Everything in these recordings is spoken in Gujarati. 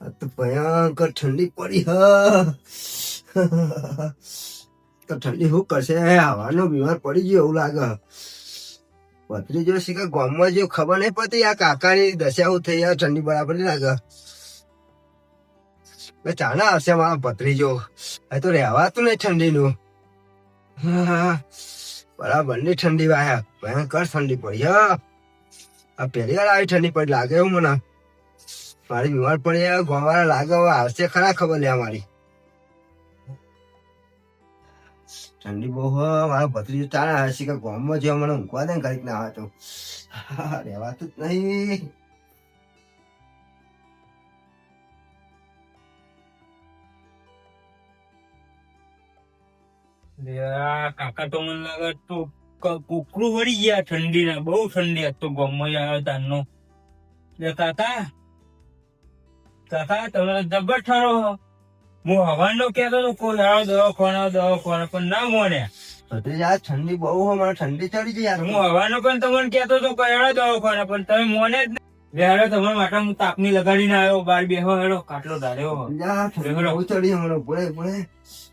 આ તો ભયંકર ઠંડી પડી, હ. તો ઠંડી શું કરશે? હવાનો બીમાર પડી ગયો એવું લાગે. પથરી જો કે ગામમાં જો ખબર નહીં પડતી, આ કાકાની દશા એવું થઈ, આ ઠંડી બરાબર લાગે. મેં ચાના આવશે મારા ભત્રીજો. એ તો રહેવાતું નહીં ઠંડીનું. બરાબરની ઠંડી વાયા ભયંકર ઠંડી પડી, હા. પહેલી વાર આવી ઠંડી પડી, લાગે એવું મને. મારી બીમાર પડી ગોવાળા લાગે આવશે ખરા ખબર લે મારી ઠંડી બહુ મારા ભત્રીજો ચાલે હશે કે ગોમમાં જેવા મને ઊંઘવા દે ને ઘડીક ના આવે તો. રહેવાતું જ નહીં. કાકા તો મને લાગે તો કુકરું વળી ગયા ઠંડી ના બહુ ઠંડી હતો તો ગમમાં આવ્યો તારનો કાકા. કાકા તમે જબર ઠરો હો. હવાનો કહેતો તો કોઈ આવો દવા દવાખાને પણ ના મોને. ભત્રીજા આ ઠંડી બહુ હો મને ઠંડી ચડી છે યાર. હું હવાનો પણ તમને કહેતો તો કોઈ હેડો દવાખાને પણ તમે મોને જ. લે તમારા માટે હું તાપની લગાડીને આવ્યો બાર બેહો હેડો કાટલો ધાર્યો જા, ઠંડી બહુ ચડી હમણો બોલે બોલે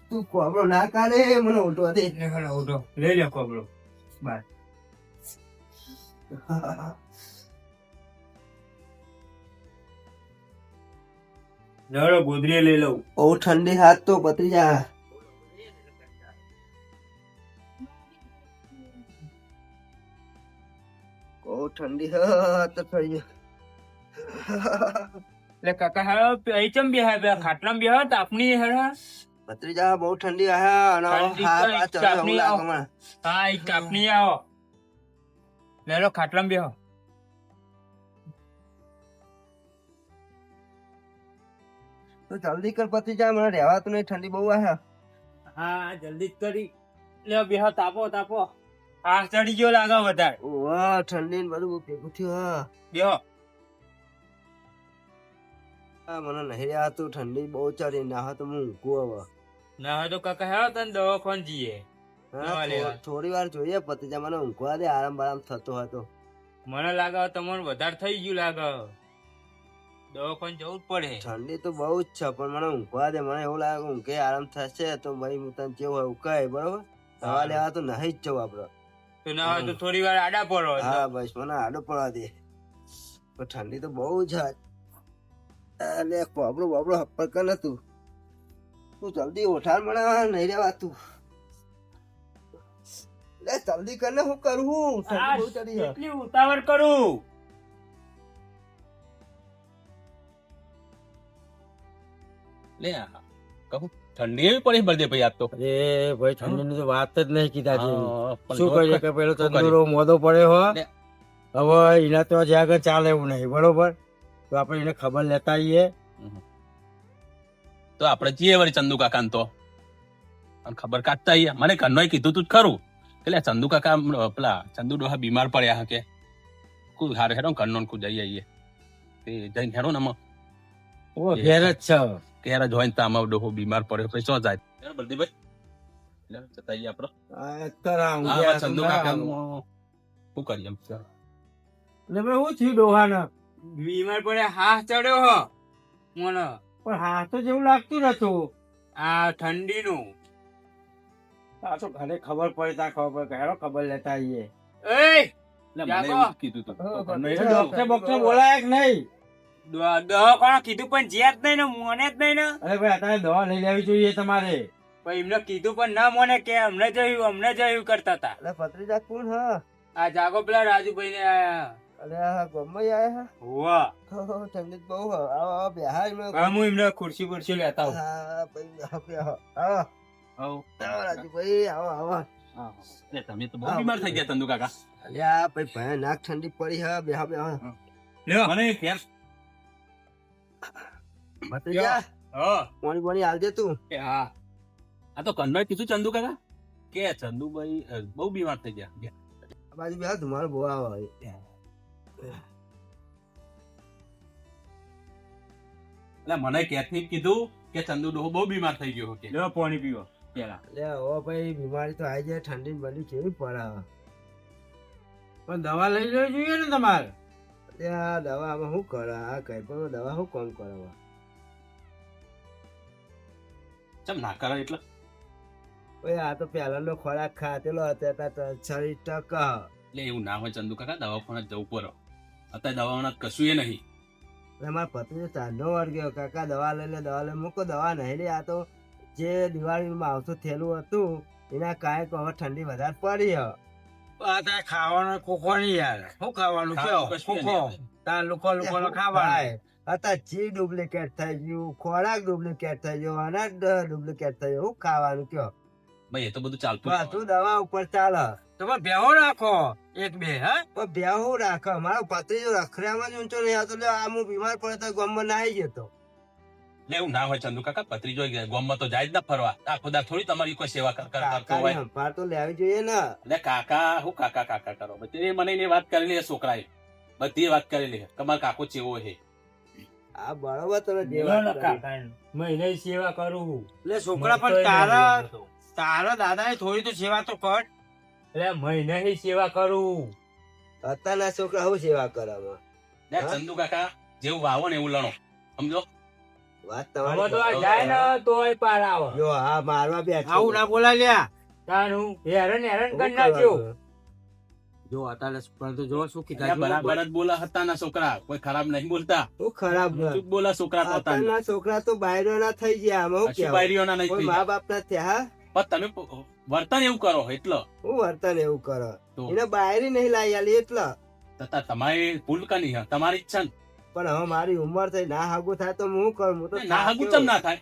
તું કોબળો ના કાઢે મને ઉઠો દે. એટલે હેડો ઉઠો લઈ લે કોબળો બાર. લે હેડો ગોદરી લઈ લઉં. બહુ ઠંડી હાથ તો ભત્રીજા. બહુ ઠંડી હ તો થઈ એટલે કાકા હેડો અહીં ચમ બેહા બે ખાટલામાં બેહો તાપની હેડો ભત્રીજા બહુ ઠંડી આયા અને હાથ ચાપણી એવું આવો. હા એ તાપની આવો. લે હેડો બેહો. તો જલ્દી કર ભત્રીજા મને રહેવાતું નહીં ઠંડી બહુ આયા હા જલ્દી જ કરી. લે બેહો તાપો તાપો હા ચડી ગયો લાગે વધારે. વાહ ઠંડી ને બધું ભેગું થયું હા. બેહો હા મને નહીં રહેવાતું ઠંડી બહુ ચડી ના હોય તો હું ઊંઘું હવે. ના હોય તો કાકા હેડો તને દવાખાને જઈએ. હા, થોડી વાર જોઈએ પતિજા મને ઊંઘવા દે આરામ બારામ થતો હતો મને લાગે તમારું વધારે થઈ ગયું લાગે. દવાખાને જવું જ પડે. ઠંડી તો બહુ જ છે પણ મને ઊંઘવા દે મને એવું લાગે ઊંઘે આરામ થશે તો ભાઈ હું તને જેવું હોય ઉકાય બરોબર? દવા લેવા તો નહીં જ જવું આપડે તો ના હોય તો થોડી વાર આડા પડો હા બસ મને આડો પડવા દે. પણ ઠંડી તો બહુ જ અલે કોબડું બોબડું હપ્પર કર તું. તું જલ્દી ઓઠાર મને નહીં રેવા તું. લે જલ્દી કર ને હું કરું. કેટલી ઉતાવળ કરું? લે કહું ઠંડી એવી પડી બળદે ભાઈ આજ તો. અરે ભાઈ ઠંડીની તો વાત જ નહીં કીધા છે શું કહીએ કે પેલો તંદુરો મોદો પડ્યો હો? હવે એના તો જ્યાં આગળ ચાલે એવું નહીં બરોબર? તો આપણે એને ખબર લેતા આવીએ. તો આપણે જઈએ વળી ચંદુ કાકા તો. ખબર કાઢતા આવીએ. મને કન્નોય કીધું તું જ ખરું. એટલે ચંદુ કાકા પેલા ચંદુ ડોહા બીમાર પડ્યા હકે કુ. હારે હેરો ઘરનો કુ જઈ આવીએ. તે જઈને હેરો ને ઓ ફેર જ છે. ક્યારે જોઈને તામાં ડોહો બીમાર પડ્યો પછી શું જાય હેડો બળદેવભાઈ જતા આવીએ આપણે. અત્યારે હા, ચંદુ કાકા શું કરીએ એમ? એટલે ભાઈ શું થયું ડોહાને? બીમાર પડે હા ચડ્યો હો. મને. પણ હા તો જેવું લાગતું નતું. આ ઠંડીનું. આ તો ઘરે ખબર પડે તા ખબર પડે કે ખબર લેતા આવીએ એ! કીધું તું. ડોક્ટર બોક્ટર બોલાય કે નહીં? કીધું પણ જ્યાં જ નહીં ને મોને જ નહીં ને. અરે ભાઈ અત્યારે દવા લઈ લેવી જોઈએ તમારે. પણ એમને કીધું પણ ના મોને કે અમને જયું અમને જયું કરતા હતા. અલે ભત્રીજા કોણ હા? આ જાગો પેલા રાજુભાઈ ને આયા. અરે આ ગમે આયા વાહ હા બહુ હ. આવો આવો બેહાર મેં હું એમને ખુરશી બુરશી લેતા આવું. હા ભાઈ બેહો આવો. આવો. રાજુભાઈ આવો આવો. તમે તો બહુ બીમાર થઈ ગયા તંદુ કાકા અલ્યા ભાઈ ભયાનક ઠંડી પડી હા બેહો બેહો લ્યો. મને ફેર ભત્રીજા હા. પાણી પાણી આલજે તું. એ હા. આ તો કન્નોય કીધું ચંદુ કાકા? કે ચંદુભાઈ બહુ બીમાર થઈ ગયા. આ બાજુ બે ધુમાડો બહુ આવે એટલે મને ક્યાંથી કીધું કે ચંદુ ડોહો બહુ બીમાર થઈ ગયો કે. લ્યો પાણી પીવો પેલા. લે ઓ ભાઈ બીમારી તો આવી જાય ઠંડી બની કેવી પડે પણ દવા લઈ લેવી જોઈએ ને તમારે? આ દવામાં શું કરે? આ કઈ પણ દવા શું કોમ કરે? હવે? ચમ ના કરે એટલે? ઓય આ તો પહેલાનો ખોરાક ખાતેલો હતો એટલે શરીર ટક. એટલે એવું ના હોય ચંદુ કાકા દવાખાને જવું પડે. અત્યારે દવાઓના કશું એ નહીં. મારા પત્ની ચાંદો વર્ગ્યો કાકા દવા લઈ લે દવા લઈ મૂકો દવા નહીં લે. આ તો જે દિવાળીમાં આવતું થયેલું હતું એના કાંઈક હવે ઠંડી વધારે પડી હે. આ તારે ખાવાનું કોકો નહીં યાર. શું ખાવાનું કયો? કોકો તાર લોકો લોકો ખાવાનું. ભાઈ, ચી ડુપ્લિકેટ થઈ ગયું ખોરાક ડુપ્લિકેટ થઈ ગયો અનાજ ડુપ્લિકેટ થઈ ગયો. શું ખાવાનું કયો? ભાઈ એ તો બધું ચાલતું જ બધું દવા ઉપર ચાલે. તમે બેહો રાખો એક બે હા? બેહો રાખો રાખે. મારો પત્રીજો રખડ્યામાં જ ઊંચો નહીં એટલે આ હું બીમાર પડે તો ગમ ના આવી જતો. એટલે એવું ના હોય ચંદુ કાકા પત્રીજો ગોમમાં તો જાય જ ના ફરવા. આખો દા થોડી તમારી કોઈ સેવા કર- કર- કરતો હોય. સંભાળ તો લેવી જોઈએ ને. એટલે કાકા હું કાકા કાકા કરો? બધી એ મને એની વાત કરેલી છે છોકરાએ. બધી વાત કરેલી છે તમારો કાકો ચેવો છે? આ બરોબર તમે. કાકા મહિને સેવા કરું એટલે છોકરા પણ તારા તારા દાદા થોડી તો સેવા તો કર. એટલે મહિને સેવા કરું અત્યારના છોકરા હું સેવા કરે? લે હા? ચંદુ કાકા જેવું વાવો ને એવું લણો. સમજો? વાત તમારી જાય ને તોય પાર આવે. જો આ મારવા બે આવું ના બોલાય લ્યા. તાનું હેરાન હેરાન કરી નાખ્યો? જો અત્યારે પણ જો શું એટલે બરાબર જ બોલા હતા ના છોકરા. કોઈ ખરાબ નહીં બોલતા. શું ખરાબ બોલા? છોકરા પોતાના? છોકરા તો બાયરો ના થઈ ગયા આમાં શું? નહીં મા બાપ ના ત્યાં પણ તમે વર્તન એવું કરો એટલે. હું વર્તન એવું કરો? તો? એને બાયરી નહીં લાવી આલી એટલે. તથા તમારી ભૂલ કની તમારી ઈચ્છા ને. પણ હવે મારી ઉંમર થઈ ના હાગુ થાય તો હું કરું? હું તો ના હગું. ચમ ના થાય.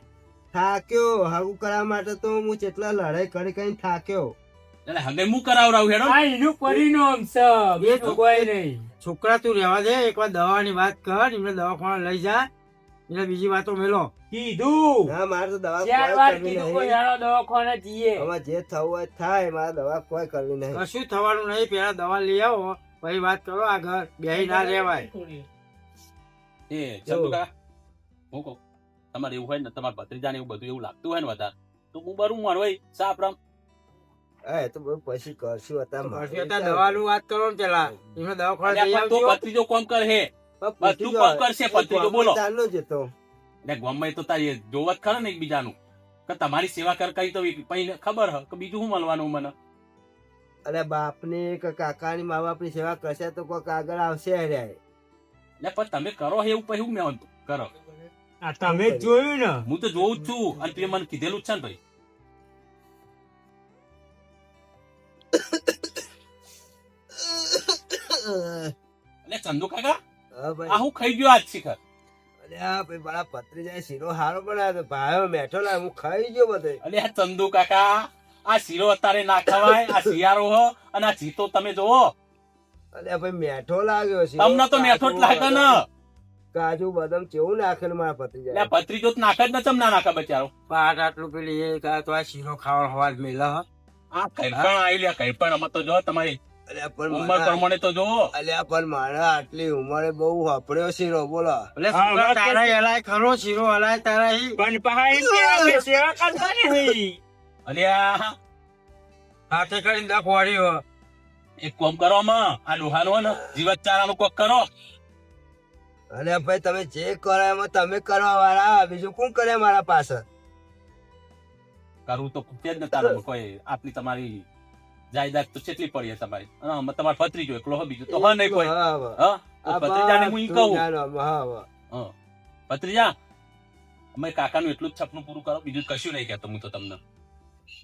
થાક્યો. હાગુ કરવા માટે તો હું જેટલા લડાઈ કરી કરીને થાક્યો. એટલે હગે હું કરાવરાવ હેડો. આ એનું પરિણામ છે બીજું કોઈ નહીં. છોકરા તું રહેવા દે એકવાર દવાની વાત કર એમને દવાખાને લઈ જા એટલે બીજી વાતો મેલો. કીધું. ના મારે તો દવા ચાર કોઈ વાર કીધું કોઈ નહીં દવાખાને જઈએ. હવે જે થવું હોય થાય મારે દવા કોઈ કરવી નહીં. કશું થવાનું નહીં પેલા દવા લઈ આવો પછી વાત કરો આગળ બેહી ના રહેવાય. એ ચંદુ હું કહું તમારે એવું હોય ને તમારા ભત્રીજાને એવું બધું એવું લાગતું હોય ને વધારે તો હું બરું માર હોય સાપ રામ એ તો પછી કરશું અત્યારે પછી અત્યારે દવાનું વાત કરો ને પેલા. એમાં દવાખાને લઈ તો આવજો. ભત્રીજો કોમ કરે હે. બધું કોમ કરશે ભત્રીજો બોલો. ચાલો જ હતો. ને ગોમમાં તો તારી જોવત ખરે ને એકબીજાનું? કે તમારી સેવા કર કરી તો પછી ખબર હ કે બીજું શું મળવાનું મને? અને બાપની કે કાકાની મા બાપની સેવા કરશે તો કોઈક આગળ આવશે રે. એટલે પણ તમે કરો હે એવું પછી હું મેં કરો. આ તમે જ જોયું ને. હું તો જોઉં જ છું અને તે મને કીધેલું જ છે ને ભાઈ. એટલે ચંદુ કાકા આ હું ખાઈ ગયો આજ શિખર. અરે આ ભાઈ મારા જાય શીરો હારો બનાવ્યો ભાઈ મેઠો લાવ હું ખાઈ ગયો બધે. અલે આ ચંદુ કાકા આ શીરો અત્યારે ના ખવાય આ શિયાળો હો અને આ જીતો તમે જોવો અરે ભાઈ મેઠો લાગ્યો છે. તમને તો મેઠો જ લાગે ને. કાજુ બદામ કેવું નાખેલું મારા એટલે જાય ભત્રીજો તો જ ન ચમ ના નાખે બચારો? પાટ આટલું પેલી એ કા તો આ શીરો ખાવાનો હવાજ મેલા હ. આ કઈ પણ આવી લે કઈ પણ અમે તો જો તમારી ઉંમર પ્રમાણે તો જો અલ્યા પણ મારા આટલી ઉંમરે બહુ વાપર્યો શીરો બોલો. તારા એલાય ખરો? શીરો હલાય તારા પણ પહાઈ સેવા કરતા નહીં અલ્યા હાથે કરીને હો. એક કોમ કરો માં આ લોહાનો ને જીવતચારાનું કોક કરો. અરે ભાઈ તમે જે કરો એમાં તમે કરવા વાળા. બીજું કોણ કરે મારા પાસે કરવું તો તે જ ને તારું કોઈ આપની તમારી જાયદાદ તો કેટલી પડી તમારી? હા તમારે તમારે ભત્રીજો એકલો બીજું તો હા નહીં કોઈ. હા, ભત્રીજાને હું ઈ કહું. હા ભત્રીજા અમે કાકાનું એટલું જ સપનું પૂરું કરો બીજું કશું નહીં કહેતો હું તો તમને.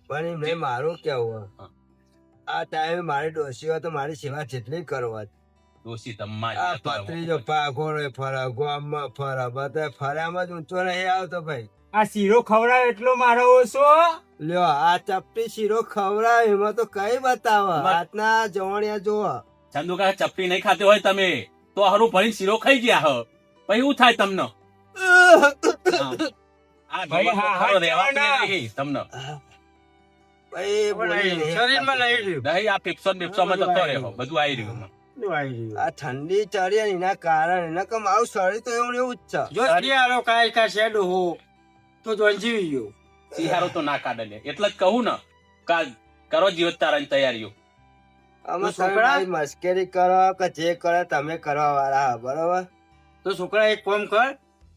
પણ મેં મારું કેવું હા. આ ટાઈમે મારી ડોસી હોય તો મારી સેવા જેટલી કરવા આ તમારી પત્રીજો પાઘોડે ફરે ગામમાં ફરા બધા ફર્યામાં જ ઊંચો નહીં આવતો ભાઈ. આ શીરો ખવડાવ એટલો મારો ઓછો? લ્યો આ ચપટી શીરો ખવડાવ એમાં તો કઈ બતાવ? રાતના જવાણિયા જવણિયા જોવો ચંદુ કાકા ચપટી નહીં ખાતે હોય તમે. તો હરું ભરી શીરો ખાઈ ગયા હ. પછી શું થાય તમને? તમને. નહીં. શરીરમાં લઈ રહ્યું. નહીં આ પેપ્સો ને જતો રહ્યો. બધું આવી રહ્યું શું આવી રહ્યું? આ ઠંડી ચડી એના કારણે એના કે મારું શરીર તો એવું ને એવું જ છે. જો શિયાળો કાય કાંઈ શેડ હો તો જોંજીવી ગયો. સિહારો તો ના કાઢે લે એટલે જ કહું ને કા કરો જીવત તારાની તૈયારીઓ અમે છોકરા? મશ્કરી કરો કે જે કરો તમે કરવા વાળા બરોબર? તો છોકરા એક કામ કર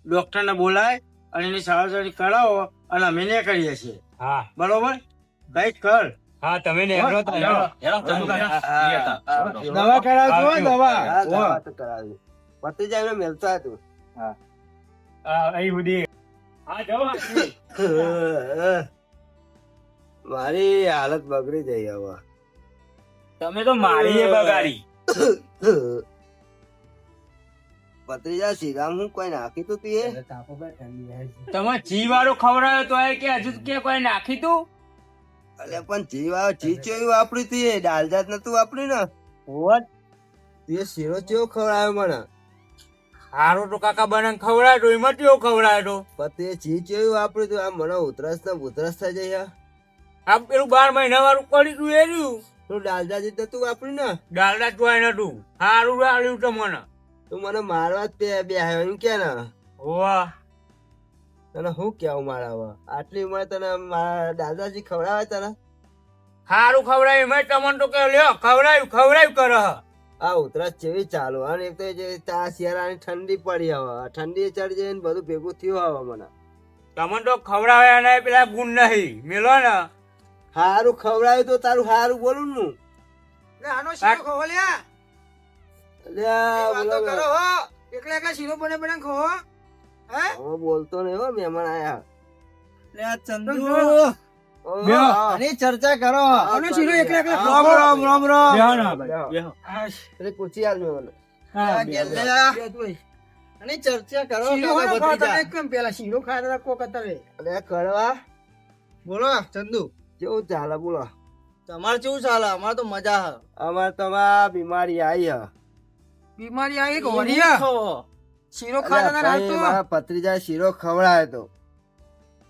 ડોક્ટર ને બોલાય અને એની સારવાર કરાવો અને અમે ને કરીએ છીએ. હા. બરોબર? કંઈક કર. હા તમે ને તો હેડો. હેડો, ચંદુ કાકા. હા, ઈ હતા. હા, દવા કરાવજો દવા. હા, દવા તો કરાવી. પતિ જાય મેલતો હતું. હા. અહીં સુધી હા જાઓ મારી હાલત બગડી જઈ હવે. તમે તો મારી એ બગાડી. પત્રીજા શ્રીરામ હું કોઈ નાખી તું તું એ? તમે જી વાળો ખવડાયો તો એ કે હજુ કે કોઈ નાખી તું? અલે પણ જીવ આવે જી ચેવી વાપરી તી એ દાલ જાત નતું વાપર્યું ને? તું તે શીરો ચેવો ખવડાવ્યો મને? હારો તો કાકા બને ખવડાયો તો એમાં કેવો ખવડાયો પણ એ જી ચેવી વાપર્યું તું આ મને ઉધરસ ને ઉધરસ થઈ જાય યાર. આ પેલું બાર મહિના વાળું કરી તું એ રહ્યું. તું દાલ જાત નતું વાપર્યું ને? ડાલડા ચોય નતું. હારું વાળ્યું તો મને. તું મને મારવા જ બે બે આવ્યો એમ કે ને? વાહ તને શું કેવું મારા હવે આટલી ઉંમર તને મારા દાદાજી ખવડાવે તને? સારું ખવડાયું મેં તમને તો કે લ્યો ખવડાયું ખવડાયું કર આ ઉતરસ જેવી ચાલુ અને એક તો જે આ શિયાળાની ઠંડી પડી હવે આ ઠંડી ચડી જાય ને બધું ભેગું થયું હવે મને. તમને તો ખવડાવ્યા નહીં પેલા ગુણ નહીં મેલો ને. હારું ખવડાવ્યું તો તારું હારું બોલું ને. આનો શીરો ખવો લ્યા. બોલો હો. એકલા એકલા શીરો બને બને ખવો. હે? બોલતો નહીં હો મહેમાન આયા. લે આ ચંદુ. ચર્ચા કરો. શીરો એકલા એકલા. રામ. રામ, રામ, રામ. બેહો ના. બેહો. આલ મેં ચર્ચા કરો? કેમ પેલા શીરો ખાતા કરવા. બોલો ચંદુ. કેવું ચાલે બોલો. તમારે કેવું ચાલે? અમારે તો મજા હે. અમારે તો બીમારી આવી હ. બીમારી આવી શીરો ખાતા હતા ને મારા ભત્રીજા શીરો ખવડાવ્યો તો.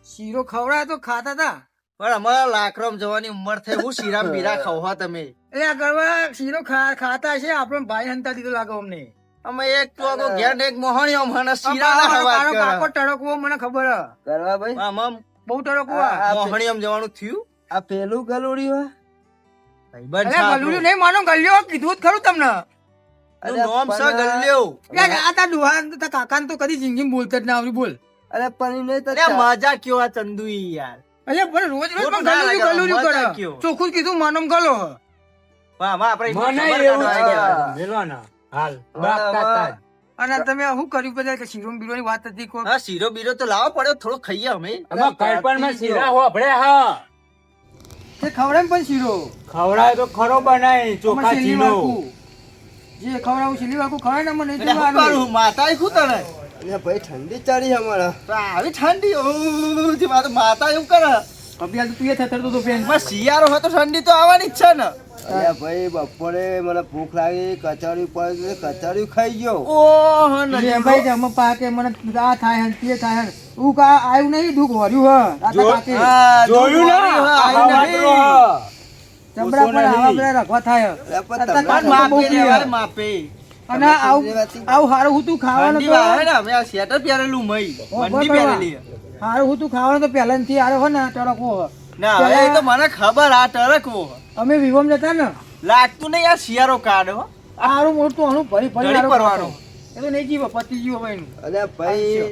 શીરો ખવડાય તો ખાતા હતા પણ અમારા લાકરમ જવાની ઉંમર થઈ હું શીરા બીરા ખવવા તમે. એટલે આ કરવા શીરો ખાતા છે આપણો ભાઈ હંતા દીધો લાગો અમને. અમે એક તો આગો ઘેર એક મોહણીઓ મને શીરા ના વાત કાકો ટડકવો મને ખબર. હે. કરવા ભાઈ? આમાં બહુ ટડકવો આ- આ. મોહણી આમ જવાનું થયું? આ પેલું ગલુડિયું ભાઈ અરે ગલુડિયું નહીં માનો ગલ્યો કીધું જ ખરું તમને. નામ છે પણ- આ તા ડોહા તા કાકાને તો કદી જિંદગી બોલતા જ ના આવડી બોલ. અરે પણ એને તો મજા કયો આ ચંદુ યાર. અરે પણ રોજ રોજ પણ ગલુડિયું ગલુડિયું કરે. ચોખ્ખું કીધું માનમ ગલો. મને એવું છે. હાલ બાપ કાકા અને તમે શું કર્યું બધા કે શીરો બીરો ની વાત હતી કોઈ? શીરો બીરો તો લાવો પડ્યો થોડો ખાઈએ અમે. શીરા હા તે ખવડાવ પણ શીરો? ખવડાય તો ખરો બનાય ચોખા ચીનો જે ખવડાવું છે વાળું ખવડાય ને મને નહીં જોવાનું. માતા શું તને? અલ્યા, ભાઈ ઠંડી ચડી અમારે. આવી ઠંડી? જે માતા માતા એવું કરે? અભ્યાસ તું એ થતરતો તો ફેન. માં શિયાળો હોય તો ઠંડી તો આવવાની જ છે ને. અરે ભાઈ બપોરે મને ભૂખ લાગી કચોરી પડી કચોરી ખાઈ ગયો. ઓહ ભાઈ જમ પાકે મને આ થાય હન તે થાય હન. હું કા આવ્યું નહીં દુખ વર્યું હ. જોયું ને? આવા નહીં હા. ચમડા પર આવા બધા રખવા થાય. માપે માપે. અને આવું આવું હારું હું તું ખાવાનું તો મંડી પહેરેલી હારું હું તું ખાવાનું તો પહેલાથી આરે હો ને ટરકવો ના હવે એ તો મને ખબર આ ટરકવો અમે વિવમ જતા ને. લાગતું નહીં આ શિયાળો કાઢો હારું મોટું આનું ફરી ફરી કરવાનું પરવાનું. એ તો નહીં જીવો પતિ જીવો ભાઈ અરે ભાઈ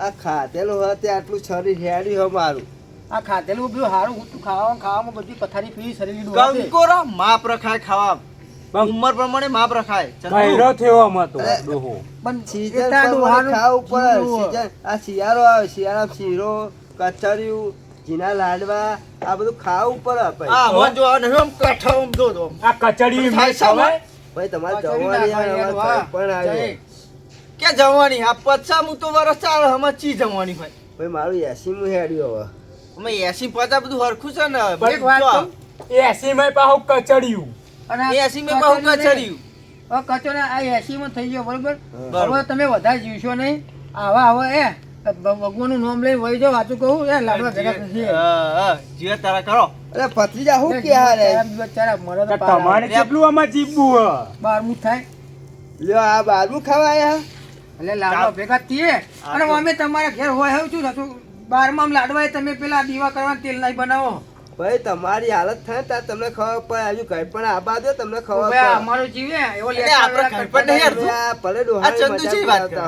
આ ખાતેલું હોય તે આટલું શરીર હેડ્યું હોય મારું. આ ખાધેલું બધું સારું હું ખાવા ખાવામાં બધી પથારી પી શરીર ડોહાતે. માપ રખાય ખાવા. ઉંમર પ્રમાણે માપ રખાય. ચંદુ, થયો આમાં તો ડોહો. પણ સીઝન ખાવું. સીઝન આ શિયાળો આવે શિયાળામાં શીરો કચરિયું જીના લાડવા આ બધું ખાવ ઉપર આપે આ ભાઈ જો આ નહીં આમ કઠો આમ જો જો. આ કચડી મેં થાય ભાઈ તમારે જવાની યાર, અમારે. પણ આવે કે ક્યાં જવાની આ પચામું તો વરસ ચાલે અમે ચી જવાની ભાઈ ભાઈ મારું એસી મું હેડ્યું હવે. અમે એસી પચાસ બધું હરખું છે ને એક વાત જો, એસી માં પાછું કચડિયું. અને આ એસી માં બહુ કચડ્યું હવે કચોને આ એસી માં થઈ ગયો બરોબર. હવે તમે વધારે જીવશો નહીં. આવા હવે એ ભગવાનનું નામ લઈને વહી જાવ વાતું કહું એ લાડવા ભેગા થશે હા, હા, તારા કરો. અરે ભત્રીજા હું કે હારે? ચાર મરો તો તમારે કેટલું આમાં જીવવું હ? બારમું થાય. લ્યો આ બારમું ખાવા આયા? એટલે લાડવા ભેગા થઈએ. અને અમે તમારા ઘેર હોય હું છું થતું બારમાં લાડવા તમે પેલા દીવા કરવા તેલ નહીં બનાવો. ભાઈ તમારી હાલત થાય ત્યાં તમને ખબર પડે આજુ કઈ પણ આબા દો તમને ખબર પડે. અમારો જીવે એવો ભલે જેવી.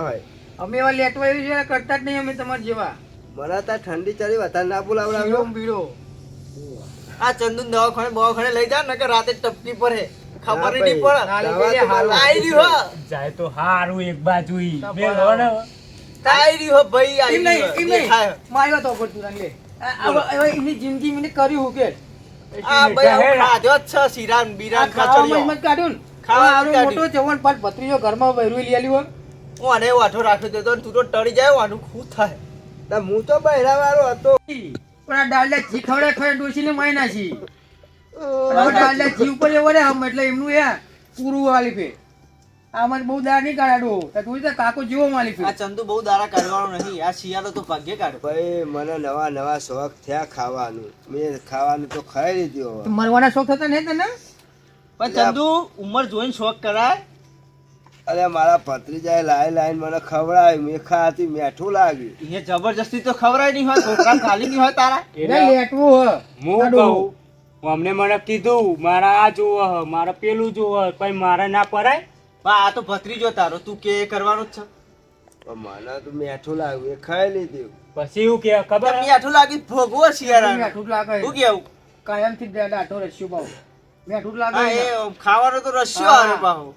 હોય. અમે એવા લેટવા છે કરતા જ નહીં અમે તમારે જેવા. મને ત્યાં ઠંડી ચડી વધારે ના બોલાવડાવ્યો બીડો આ ચંદુ દવાખાને બવાખાને લઈ જા ને કે રાતે ટપકી પડે. ખબર નહીં પડે. આવી જાય તો હારું એક બાજુ બે લો રહ્યું હો ભાઈ આઈ એમ નહીં, હો. નહીં. માર્યો તો ઉપર તું આ- હવે એની જિંદગી મને કરી હું કે આ ભાઈ આવું. ખાધો જ છે શીરાન આ મત કાઢું ખાવા. મોટો જવાન પાટ ભત્રીજો ઘરમાં બૈરું લઈ આલ્યું. હું આને વાઠો રાખ્યો દેતો તું તો ટળી જાય આનું શું થાય તો હું તો બહેરા વાળો હતો પણ આ ડાલડા ઘી ખવડાય ખવડાય માયના મારી નાખી. ડાલડા ઘી ઉપર એવો રે હમ એટલે એમનું એ પૂરું વાલી ફે આમાં બહુ દાળ નહીં કાઢાડો. તો તું તો કાકો જેવો માલી આ ચંદુ બહુ દારા કાઢવાનો નહીં આ શિયાળો તો ભાગ્ય કાઢ. ભાઈ મને નવા નવા શોખ થયા ખાવાનું. મેં ખાવાનું તો ખાઈ લીધું મરવાના શોખ થતા નહીં તને? પણ ચંદુ ઉંમર જોઈને શોખ કરાય. અરે મારા ભત્રીજાએ લાઈ લાઈન મને ખવડાય મેં ખાતી મેઠું લાગ્યું. એ જબરજસ્તી તો ખવડાય નહીં હોય છોકરા ખાલી નહીં હોય તારા. એટલે લેટવું હોય હું કહું અમને મને કીધું મારા આ જોવો હ, મારે પેલું જોવો. પછી મારે ના પરાય. આ તો ભત્રીજો તારો. તું કે કરવાનો જ છે. મને તો મેઠું લાગ્યું. એ ખાઈ લીધું. પછી એવું કે ખબર મેઠું હ? લાગી ભોગવો શિયાળા મેઠું લાગે. શું કેવું કાયમથી થી દાઢો રસ્યો પાવ મેઠું લાગે એ ખાવાનો તો રસ્યો. આવે પાહો.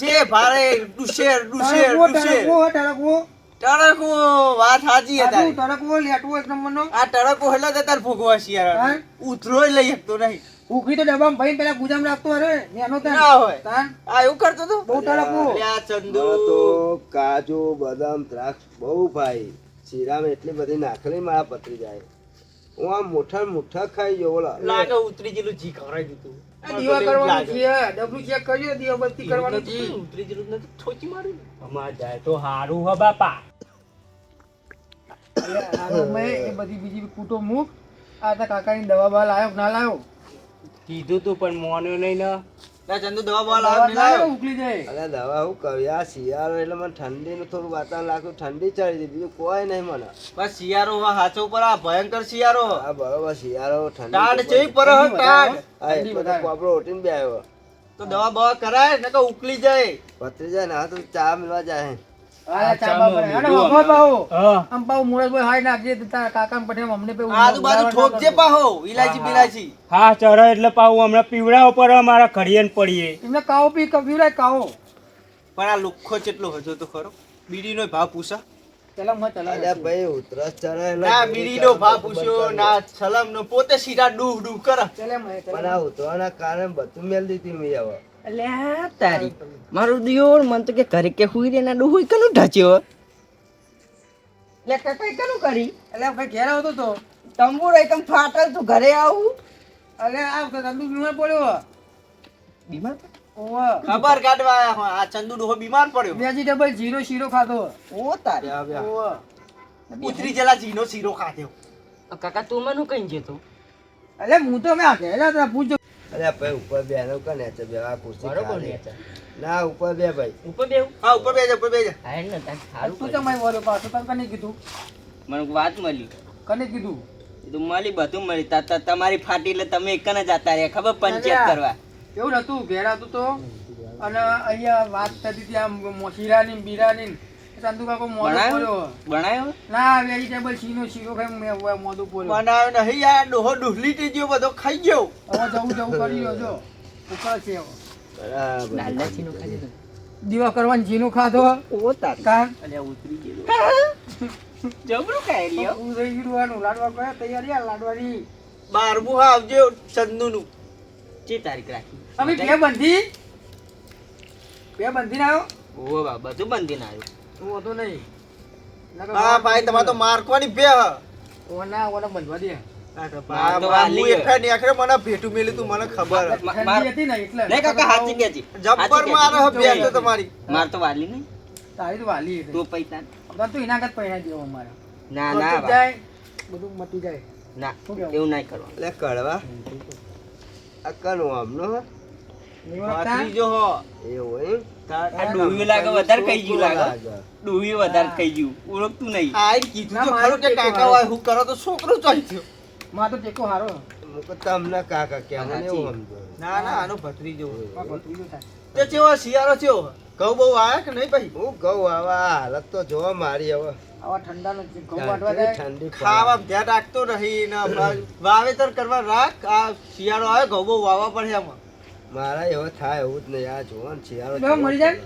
જે ભારે ડુશેર ડુશેર ડુશેર. ટરકવો, ટરકવો. વાત સાચી હતા ટરકવો, લેટવો એક નંબરનો. આ ટળકો એટલે તાર ભોગવા શિયાળા ઉતરો લઈ શકતો નહીં. ઉખડી તો ડબ્બામાં ભરીને પેલા ગુજામ રાખતો અરે એનો તાન. ના હોય. તાન. આ એવું કરતો તો બહુ ટરકવો. ચંદુ. તો કાજુ બદામ દ્રાક્ષ બહુ ભાઈ. શીરામાં એટલી બધી નાખેલી મારા જાય હું આમ મોઠા મોઠા ખાઈ બોલો લાગે ઉતરી જેલું જી ખવડાવી દીધું. દીવા કરવાનું છે ડબલું ચેક કર્યો કરવાનું છે. ઉતરી જેલું નથી ઠોકી માર્યું અમાર જાય તો હારું હ બાપા. એટલે મેં એ બધી બીજી કૂટો મૂક. આ તા કાકાની દવા બવા લાયો ના લાયો? કીધું તું પણ મોન્યો નહીં ને. ના ચંદુ દવા બવા ને ઉકળી જાય. અરે દવા હું શિયાળો એટલે મને ઠંડીનું થોડું વાતાવરણ લાગતું. ઠંડી ચડી બીજું કોઈ નહીં મને. બસ શિયાળો હા હાચો ઉપર આ ભયંકર શિયાળો. આ બરોબર શિયાળો ઠંડી ટાઢ તો ચેવી પર ટાઢ. હા. એટલો તો કોપરો ઉઠીને બે આવ્યો તો દવા બવા કરાય ને કે ઉકલી જાય ભત્રીજા ને હા તો ચા મિલવા જાય. હા ચરે એટલે પાછું હમણાં પીવડા ઉપર મારા ઘડિયન પડીએ. એમને કાવો પી કપીવડાય કાવો. પણ આ લુખ્ખો કેટલો હજો તો ખરો? બીડીનો ભાવ પૂછા. પોતે સીધા ડૂહ ડૂહ કરે કારણ પણ આ ઉતરવાના કારણે બધું મેલ દીધી મેં હવે અલ્યા તારી. મારું દિયોર મન તો કે ઘરે કે હુઈ રે ના ડુહુઈ કનું ઢાચ્યો? લે કાકા કનું કરી? એટલે ભાઈ ઘેર આવતો તો. તંબુર એકદમ ફાટલ તું ઘરે આવું. અલે આ તંદુ બીમાર પડ્યો? બીમાર ખબર કાઢવા આયા આ ચંદુ ડોહો બીમાર પડ્યો. વેજીટેબલ જીરો શીરો ખાધો. ઓ તારે. ઉતરી જેલા જીનો શીરો ખાધ્યો. કાકા તું મને કઈ જતો? અરે હું તો મેં આ ઘેર પૂછજો અલ્યા ભાઈ ઉપર બે નો કને છે બે આ કુર્સી બરોબર. ને ના ઉપર બે ભાઈ. ઉપર બે હા ઉપર બે ઉપર બે હાલ ને તાર સારું તું. તો મારી વરો પાછો? તને કને કીધું? મને વાત મળી. કને કીધું? કીધું મળી બધું મળી. તા- તમારી ફાટી એટલે તમે એક જ જતા રહ્યા ખબર? પંચાયત કરવા. એવું નતું ઘેરાતું તો અને અહીંયા વાત થતી હતી આમ મોશીરાની બીરાની ચંદુ કાકો મોઢું ભણાયો પડ્યો ભણાયો ના વેજીટેબલ શીરો શીરો ખાઈ મેં હવે બનાવ્યો નહીં યાર ડોહો ડુહલી ગયો બધો ખાઈ ગયો. હવે જવું જવું કરી રહ્યો છો ઉપર છે બરાબર. ચીનો ખાલી દીવા કરવાની જીનું ખાધો. ઓ તારી. કાન અલ્યા ઉતરી ગયેલો. જબરું ખાઈ લ્યો હું ગયું લાડવા કયા તૈયારી આ લાડવાની? બારમું હા આવજો ચંદુ નું ચે તારીખ રાખી. અમે બે બંધી? બે બંધી આવ્યો? ઓ બા બધું બંધીને આવ્યું. તું હતો નહીં. હા ભાઈ તમારે તો મારવાની બે ઓના ઓના બંધવા દે. આ તો આ વાલી હું એકઠા ને આખરે મને ભેટું મેલી તું મને ખબર હે. મા- માર- ઠંડી હતી ને એટલે નહીં કાકા હાચી કે છે જબ્બર મારે હે બે તો તમારી. માર તો વાલી નહીં. તારી તો વાલી તું પૈસા તો તું એના કરતા પહેણા દેવો અમારે. ના મટી ના બા. જાય બધું મટી જાય. ના એવું એટલે કડવા. આ કનું આમનો નિવડતા? હો. એવું એમ? ડોહ્યું લાગે વધારે કઈ ગયું લાગે. લાગે. વધારે કઈ ગયું. ઓળખતું નહીં. આ કીધું તો મારે ખરું કે કાકા હોય હું કરો તો છોકરો ચાલી થયો માં તો ટેકો હારો. તમને કાકા કે. ના ના આનો ભત્રીજો ભત્રીજો થાય. તે ચેવો શિયાળો ચેવો ઘઉં બહુ આવ્યા કે નહીં ભાઈ? હું ઘઉં આવા હાલત તો જોવા મારી હવે. આવા ઠંડાનો જે ઘઉં વાટવા જાય ઠંડી પડે. ધ્યાન રાખતો નહીં ને વાવેતર કરવા રાખ આ શિયાળો આવે ઘઉં બહુ વાવવા પડે આમાં. મારા એવો થાય એવું જ નહીં. આ જોવાનું છે. શિયાળો મળી જાય?